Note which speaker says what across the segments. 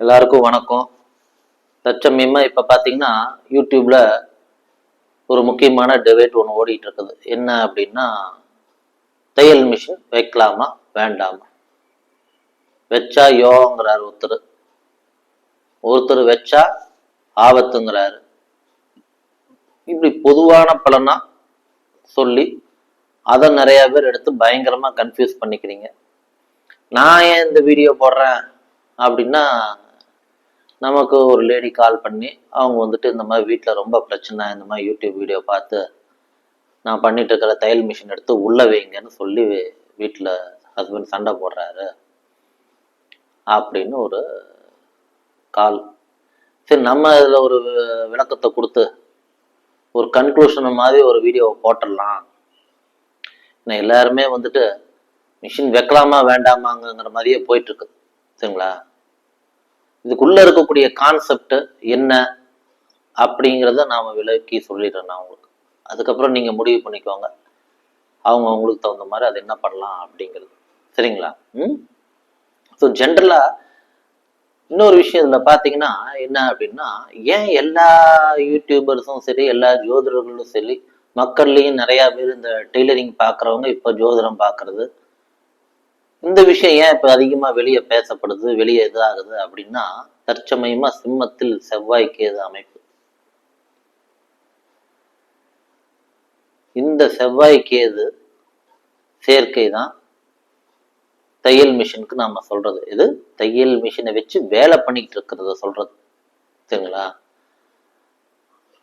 Speaker 1: எல்லாருக்கும் வணக்கம். தற்சமயமா இப்ப பாத்தீங்கன்னா யூடியூப்ல ஒரு முக்கியமான டிபேட் ஒன்று ஓடிட்டு இருக்குது என்ன அப்படின்னா தையல் மிஷின் வைக்கலாமா வேண்டாமா? வச்சா யோகங்கிறார் ஒருத்தர். ஒருத்தர் வச்சா ஆபத்துங்கிறாரு. இப்படி பொதுவான பலனா சொல்லி அதை நிறைய பேர் எடுத்து பயங்கரமா கன்ஃபியூஸ் பண்ணிக்கிறீங்க. நான் ஏன் இந்த வீடியோ போடுறேன் அப்படின்னா நமக்கு ஒரு லேடி கால் பண்ணி அவங்க வந்துட்டு இந்த மாதிரி வீட்டில் ரொம்ப பிரச்சனை இந்த மாதிரி யூடியூப் வீடியோ பார்த்து நான் பண்ணிட்டு இருக்கிற தையல் மிஷின் எடுத்து உள்ளே வைங்கன்னு சொல்லி வீட்டில் ஹஸ்பண்ட் சண்டை போடுறாரு. அப்படின்னு ஒரு கால் சரி நம்ம இதில் ஒரு விளக்கத்தை கொடுத்து ஒரு கன்க்ளூஷன் மாதிரி ஒரு வீடியோவை போட்டுடலாம். இன்னும் எல்லாருமே வந்துட்டு மிஷின் வைக்கலாமா வேண்டாமாங்கிற மாதிரியே போயிட்டுருக்கு சரிங்களா? இதுக்குள்ள இருக்கக்கூடிய கான்செப்ட் என்ன அப்படிங்கிறத நாம விளக்கி சொல்லிடுறேன் நான் உங்களுக்கு. அதுக்கப்புறம் நீங்க முடிவு பண்ணிக்கோங்க. அவங்க அவங்களுக்கு தகுந்த மாதிரி அது என்ன பண்ணலாம் அப்படிங்கிறது. சரிங்களா? ம்? ஸோ ஜென்ரலா இன்னொரு விஷயம் இதில் பார்த்தீங்கன்னா என்ன அப்படின்னா ஏன் எல்லா யூடியூபர்ஸும் சரி எல்லா ஜோதிடர்களும் சரி மக்கள்லேயும் நிறையா பேர் இந்த டெய்லரிங் பார்க்குறவங்க இப்போ ஜோதிடம் பார்க்குறது இந்த விஷயம் ஏன் இப்ப அதிகமா வெளியே பேசப்படுது வெளியே இதாகுது அப்படின்னா தற்சமயமா சிம்மத்தில் செவ்வாய் கேது அமைப்பு? இந்த செவ்வாய் கேது சேர்க்கை தான் தையல் மிஷினுக்கு நாம சொல்றது. இது தையல் மிஷினை வச்சு வேலை பண்ணிட்டு இருக்கிறத சொல்றது. சரிங்களா?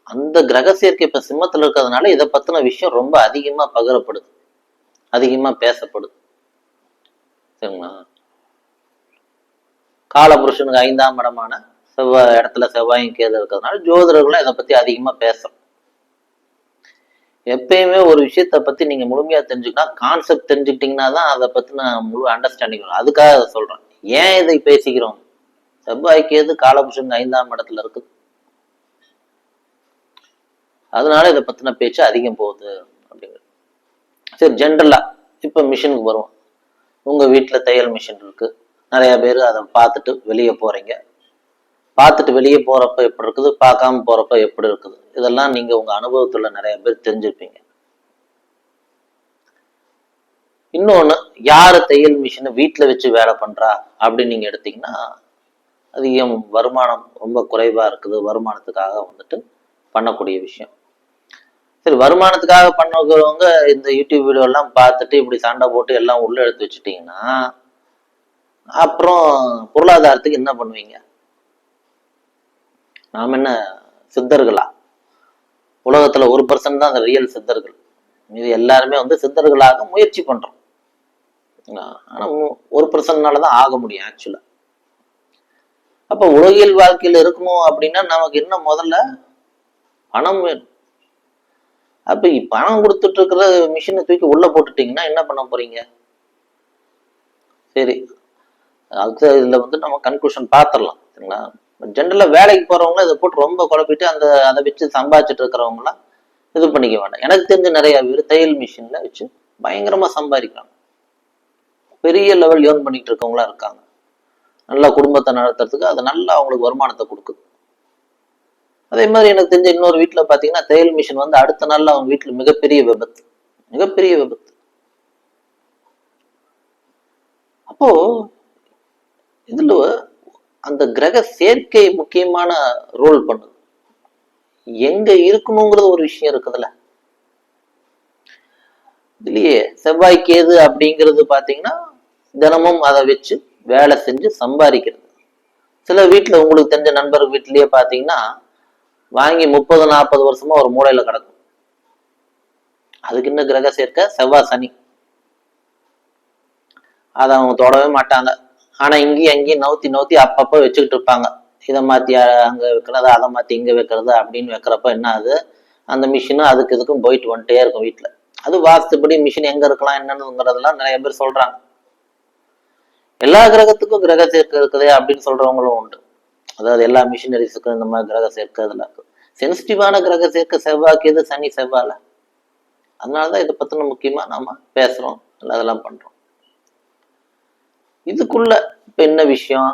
Speaker 1: அந்த கிரக சேர்க்கை இப்ப சிம்மத்துல இருக்கிறதுனால இதை பத்தின விஷயம் ரொம்ப அதிகமா பகிரப்படுது. அதிகமா பேசப்படுது. சரிங்களா காலபுருஷனுக்கு ஐந்தாம் இடமான செவ்வாய் இடத்துல செவ்வாயும் கேது இருக்கிறதுனால ஜோதிடர்களும் இதை பத்தி அதிகமா பேசுறோம் எப்பயுமே ஒரு விஷயத்த பத்தி நீங்க முழுமையா தெரிஞ்சுக்கிட்டா கான்செப்ட் தெரிஞ்சுக்கிட்டீங்கன்னா தான் அதை பத்தின முழு அண்டர்ஸ்டாண்டிங் வரும். அதுக்காக அதை சொல்றேன். ஏன் இதை பேசிக்கிறோம்? செவ்வாய் கேது காலபுருஷனுக்கு ஐந்தாம் இடத்துல இருக்குது. அதனால இதை பத்தின பேச்சு அதிகம் போகுது அப்படிங்கிறது சரி ஜென்ரலா இப்ப மிஷினுக்கு வருவோம். உங்க வீட்டுல தையல் மிஷின் இருக்கு. நிறைய பேர் அதை பார்த்துட்டு வெளியே போறீங்க. பார்த்துட்டு வெளியே போறப்ப எப்படி இருக்குது? பார்க்காம போறப்ப எப்படி இருக்குது? இதெல்லாம் நீங்க உங்க அனுபவத்துல நிறைய பேர் தெரிஞ்சிருப்பீங்க. இன்னொன்னு யாரு தையல் மிஷினை வீட்டுல வச்சு வேலை பண்றா? அப்படின்னு நீங்க எடுத்தீங்கன்னா அதிகம் வருமானம் ரொம்ப குறைவா இருக்குது. வருமானத்துக்காக வந்துட்டு பண்ணக்கூடிய விஷயம். சரி வருமானத்துக்காக பண்ணுறவங்க இந்த யூடியூப் வீடியோ எல்லாம் பார்த்துட்டு இப்படி சண்டை போட்டு எல்லாம் உள்ள எடுத்து வச்சுட்டீங்கன்னா அப்புறம் பொருளாதாரத்துக்கு என்ன பண்ணுவீங்க? நாம என்ன சித்தர்களா? உலகத்துல ஒரு பர்சன்ட் தான் அந்த ரியல் சித்தர்கள். இது எல்லாருமே வந்து சித்தர்களாக முயற்சி பண்றோம். ஆனா ஒரு பர்சன்ட்னால தான் ஆக முடியும் ஆக்சுவலா அப்ப உலகியல் வாழ்க்கையில் இருக்கணும் அப்படின்னா நமக்கு என்ன முதல்ல? பணம் வேணும். அப்ப பணம் கொடுத்துட்டு இருக்கிற மிஷினை தூக்கி உள்ள போட்டுட்டீங்கன்னா என்ன பண்ண போறீங்க? சரி அது இதுல வந்து நம்ம கன்க்ளூஷன் பார்த்துடலாம் சரிங்களா? ஜென்ரலா வேலைக்கு போறவங்க இதை போட்டு ரொம்ப குழப்பிட்டு அந்த அதை வச்சு சம்பாதிச்சுட்டு இருக்கிறவங்களாம் இது பண்ணிக்க வேண்டாம். எனக்கு தெரிஞ்ச நிறைய பேர் தையல் மிஷின்ல வச்சு பயங்கரமா சம்பாதிக்கிறாங்க. பெரிய லெவல் ஏர்ன் பண்ணிட்டு இருக்கவங்களா இருக்காங்க. நல்லா குடும்பத்தை நடத்துறதுக்கு அது நல்லா அவங்களுக்கு வருமானத்தை கொடுக்குது. அதே மாதிரி எனக்கு தெரிஞ்ச இன்னொரு வீட்ல பார்த்தீங்கன்னா தையல் மிஷின் வந்து அடுத்த நாள்ல அவங்க வீட்டுல மிகப்பெரிய விபத்து. மிகப்பெரிய விபத்து. அப்போ இதுல அந்த கிரக சேர்க்கை முக்கியமான ரோல் பண்ணுது. எங்க இருக்கணுங்கிறது ஒரு விஷயம் இருக்குதுல்ல. இதுலயே செவ்வாய் கேது அப்படிங்கிறது பாத்தீங்கன்னா தினமும் அதை வச்சு வேலை செஞ்சு சம்பாதிக்கிறது. சில வீட்டில் உங்களுக்கு தெரிஞ்ச நண்பர் வீட்லயே பார்த்தீங்கன்னா வாங்கி முப்பது நாற்பது வருஷமா ஒரு மூளையில கிடக்கும். அதுக்கு இன்னும் கிரக சேர்க்க செவ்வாய் சனி. அதை அவங்க தொடவே மாட்டாங்க. ஆனா இங்கேயும் அங்கேயும் நவுத்தி நவுத்தி அப்பப்போ வச்சுக்கிட்டு இருப்பாங்க. இதை மாத்தி அங்க வைக்கிறது அதை மாத்தி இங்க வைக்கிறது அப்படின்னு வைக்கிறப்ப என்ன ஆகுது? அந்த மிஷினும் அதுக்கு இதுக்கும் போயிட்டு வந்துட்டே இருக்கும் வீட்டுல. அது வாஸ்துபடி மிஷின் எங்க இருக்கலாம் என்னன்னுங்கிறதெல்லாம் நிறைய பேர் சொல்றாங்க. எல்லா கிரகத்துக்கும் கிரக சேர்க்கை இருக்குதே அப்படின்னு சொல்றவங்களும் உண்டு. அதாவது எல்லா மிஷினரிஸுக்கும் இந்த மாதிரி கிரக சேர்க்கை இதெல்லாம் இருக்கு. சென்சிட்டிவான கிரக சேர்க்க செவ்வாய்க்கு எது சனி செவ்வால? அதனாலதான் இதை பத்தின முக்கியமா நாம பேசுறோம் இல்லை அதெல்லாம் பண்றோம். இதுக்குள்ள இப்போ என்ன விஷயம்?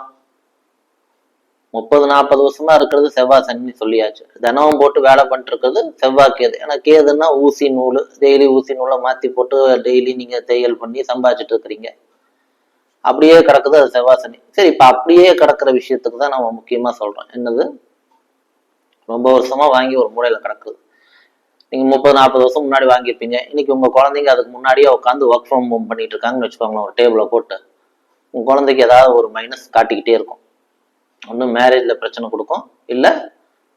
Speaker 1: முப்பது நாற்பது வருஷமா இருக்கிறது செவ்வாய் சனி சொல்லியாச்சு. தினமும் போட்டு வேலை பண்ணிட்டு இருக்கிறது செவ்வாய் கேது. ஏன்னா கேதுன்னா ஊசி நூல் டெய்லி ஊசி நூலை மாத்தி போட்டு டெய்லி நீங்க தையல் பண்ணி சம்பாதிச்சுட்டு இருக்கிறீங்க. அப்படியே கிடக்குது அது செவ்வாய் சனி. சரி இப்ப அப்படியே கிடக்குற விஷயத்துக்கு தான் நம்ம முக்கியமா சொல்றோம். என்னது? ரொம்ப வருஷமா வாங்கி ஒரு மூலையில கிடக்குது நீங்க முப்பது நாற்பது வருஷம் முன்னாடி வாங்கியிருப்பீங்க. இன்னைக்கு உங்க குழந்தைங்க அதுக்கு முன்னாடியே உட்காந்து ஒர்க் ஃப்ரம் ஹோம் பண்ணிட்டு இருக்காங்கன்னு வச்சுக்கோங்களேன் ஒரு டேபிள போட்டு. உங்க குழந்தைக்கு ஏதாவது ஒரு மைனஸ் காட்டிக்கிட்டே இருக்கும். ஒன்றும் மேரேஜ்ல பிரச்சனை கொடுக்கும். இல்லை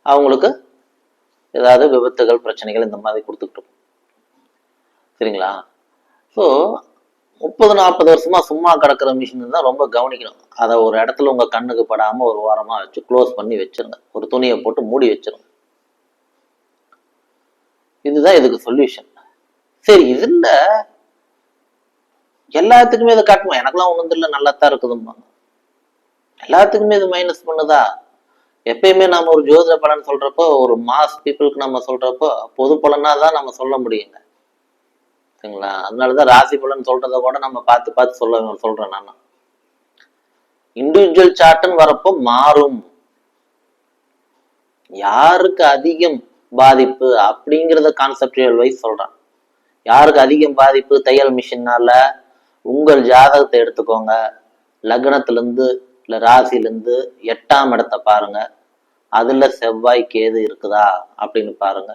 Speaker 1: அவங்களுக்கு ஏதாவது விபத்துகள் பிரச்சனைகள் இந்த மாதிரி கொடுத்துக்கிட்டு இருக்கும். சரிங்களா? ஸோ முப்பது நாற்பது வருஷமா சும்மா கிடக்கிற மிஷின் தான் ரொம்ப கவனிக்கணும். அதை ஒரு இடத்துல உங்க கண்ணுக்கு படாம ஒரு வாரமா வச்சு க்ளோஸ் பண்ணி வச்சிருங்க. ஒரு துணியை போட்டு மூடி வச்சிருங்க. இதுதான் இதுக்கு சொல்யூஷன் சரி இதுல எல்லாத்துக்குமே இதை காட்டுமா? எனக்கெல்லாம் ஒன்றும் தெரியல நல்லா தான் இருக்குதும்பாங்க. எல்லாத்துக்குமே இது மைனஸ் பண்ணுதா? எப்பயுமே நாம ஒரு ஜோதிட பலன் சொல்றப்போ ஒரு மாஸ் பீப்புளுக்கு நம்ம சொல்றப்போ பொது பலனா தான் நம்ம சொல்ல முடியுங்க. ஓகேங்களா அதனாலதான் ராசி பலன் சொல்றத கூட நம்ம பார்த்து பார்த்து சொல்ல சொல்றேன் நான். இண்டிவிஜுவல் சார்ட்டுன்னு வரப்போ மாறும். யாருக்கு அதிகம் பாதிப்பு அப்படிங்கிறத கான்செப்டுவல் வைஸ் சொல்றேன். யாருக்கு அதிகம் பாதிப்பு? தையல் மிஷினால உங்கள் ஜாதகத்தை எடுத்துக்கோங்க. லக்னத்துல இருந்து இல்ல ராசில இருந்து எட்டாம் இடத்தை பாருங்க. அதுல செவ்வாய் கேது இருக்குதா? அப்படின்னு பாருங்க.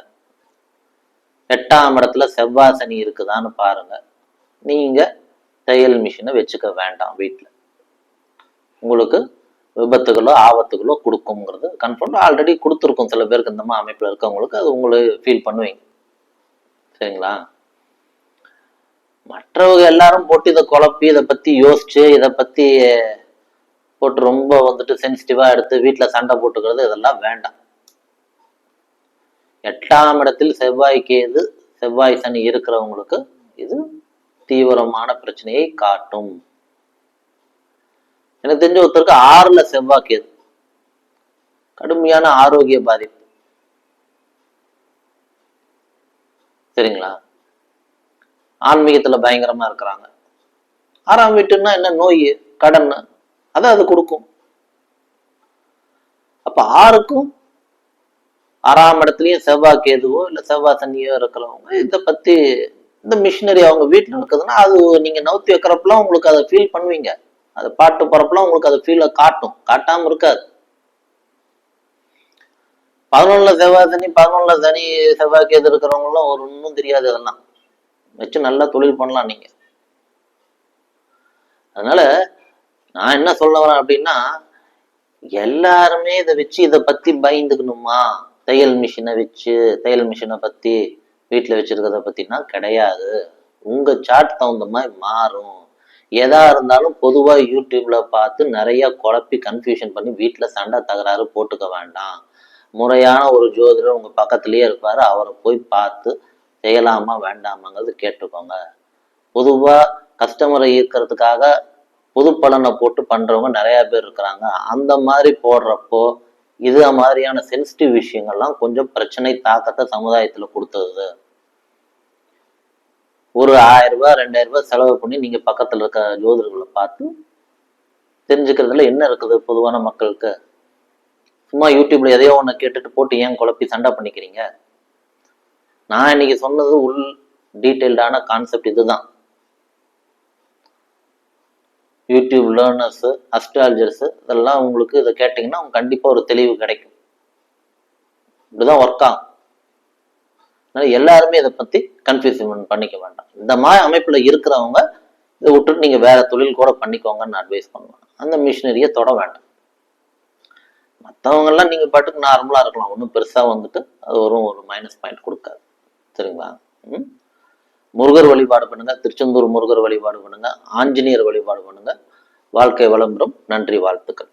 Speaker 1: எட்டாம் இடத்துல செவ்வாய் சனி இருக்குதான்னு பாருங்க. நீங்க தையல் மிஷினை வச்சுக்க வேண்டாம் வீட்டில் உங்களுக்கு விபத்துகளோ ஆபத்துகளோ கொடுக்குங்கிறது கன்ஃபார்ம் ஆல்ரெடி கொடுத்துருக்கும். சில பேருக்கு இந்த மாதிரி அமைப்பில் இருக்கவங்களுக்கு அது உங்களுக்கு ஃபீல் பண்ணுவீங்க. சரிங்களா? மற்றவங்க எல்லாரும் போட்டு இதை குழப்பி இதை பத்தி யோசிச்சு இதை பத்தி போட்டு ரொம்ப வந்துட்டு சென்சிட்டிவா எடுத்து வீட்டில் சண்டை போட்டுக்கிறது இதெல்லாம் வேண்டாம். எட்டாம் இடத்தில் செவ்வாய் கேது செவ்வாய் சனி இருக்கிறவங்களுக்கு இது தீவிரமான பிரச்சனையை காட்டும். எனக்கு தெரிஞ்ச ஒருத்தருக்கு ஆறுல செவ்வாய் கேது. கடுமையான ஆரோக்கிய பாதிப்பு. சரிங்களா? ஆன்மீகத்துல பயங்கரமா இருக்கிறாங்க. ஆறாம் வீட்டுன்னா என்ன? நோய் கடன் அதை அது கொடுக்கும். அப்ப ஆறுக்கும் ஆறாம் இடத்துலயும் செவ்வாய் கேதுவோ இல்ல செவ்வாய் சனியோ இருக்கிறவங்க இதை பத்தி இந்த மிஷினரி அவங்க வீட்டுல இருக்குதுன்னா அது நீங்க நவுத்தி வைக்கிறப்பெல்லாம் உங்களுக்கு அதை ஃபீல் பண்ணுவீங்க. அது பாட்டு போறப்பெல்லாம் உங்களுக்கு அதை ஃபீல காட்டும். காட்டாம இருக்காது. பதினொன்னுல செவ்வாய் சனி பதினொன்னுல சனி செவ்வாய் கேது இருக்கிறவங்களும் ஒரு ஒன்றும் தெரியாது அதெல்லாம். வச்சு நல்லா தொழில் பண்ணலாம் நீங்க. அதனால நான் என்ன சொல்ல வரேன் அப்படின்னா எல்லாருமே இதை வச்சு இதை பத்தி பயந்துக்கணுமா? தையல் மிஷினை வச்சு தையல் மிஷினை பற்றி வீட்டில் வச்சுருக்கிறத பற்றினா கிடையாது. உங்கள் சாட் தகுந்த மாதிரி மாறும். எதா இருந்தாலும் பொதுவாக யூடியூப்ல பார்த்து நிறைய குழப்பி கன்ஃபியூஷன் பண்ணி வீட்டில் சண்டை தகராறு போட்டுக்க வேண்டாம். முறையான ஒரு ஜோதிடர் உங்கள் பக்கத்துலேயே இருப்பார். அவரை போய் பார்த்து செய்யலாமா வேண்டாமாங்கிறது கேட்டுக்கோங்க. பொதுவாக கஸ்டமரை ஈர்க்கிறதுக்காக புது பலனை போட்டு பண்ணுறவங்க நிறையா பேர் இருக்கிறாங்க. அந்த மாதிரி போடுறப்போ இது மாதிரியான சென்சிட்டிவ் விஷயங்கள்லாம் கொஞ்சம் பிரச்சனை தாக்கத்தை சமுதாயத்துல கொடுத்தது. ஒரு ஆயிரம் ரூபாய் ரெண்டாயிரம் ரூபாய் செலவு பண்ணி நீங்க பக்கத்துல இருக்க ஜோதிடர்களை பார்த்து தெரிஞ்சுக்கிறதுல என்ன இருக்குது பொதுவான மக்களுக்கு? சும்மா யூடியூப்ல எதையோ ஒன்று கேட்டுட்டு போட்டு ஏன் குழப்பி சண்டை பண்ணிக்கிறீங்க? நான் இன்னைக்கு சொன்னது உள் டீட்டெயில்டான கான்செப்ட் இதுதான். யூடியூப் லேர்னர்ஸு அஸ்ட்ராலஜர்ஸு இதெல்லாம் உங்களுக்கு இதை கேட்டிங்கன்னா உங்களுக்கு கண்டிப்பாக ஒரு தெளிவு கிடைக்கும். இப்படிதான் ஒர்க் ஆகும். அதனால எல்லாருமே இதை பற்றி கன்ஃபியூஷன் பண்ணிக்க வேண்டாம். இந்த மாதிரி அமைப்பில் இருக்கிறவங்க இதை விட்டுட்டு நீங்கள் வேற தொழில் கூட பண்ணிக்கோங்கன்னு அட்வைஸ் பண்ணுவேன். அந்த மிஷினரியை தொட வேண்டாம். மற்றவங்கெல்லாம் நீங்கள் பாட்டுக்கு நார்மலாக இருக்கலாம். ஒன்றும் பெருசாக வந்துட்டு அது ஒரு ஒரு மைனஸ் பாயிண்ட் கொடுக்காது. சரிங்களா? ம்? முருகர் வழிபாடு பண்ணுங்க திருச்செந்தூர் முருகர் வழிபாடு பண்ணுங்க ஆஞ்சநேயர் வழிபாடு பண்ணுங்க. வாழ்க்கை வளம்பெறும் நன்றி வாழ்த்துக்கள்.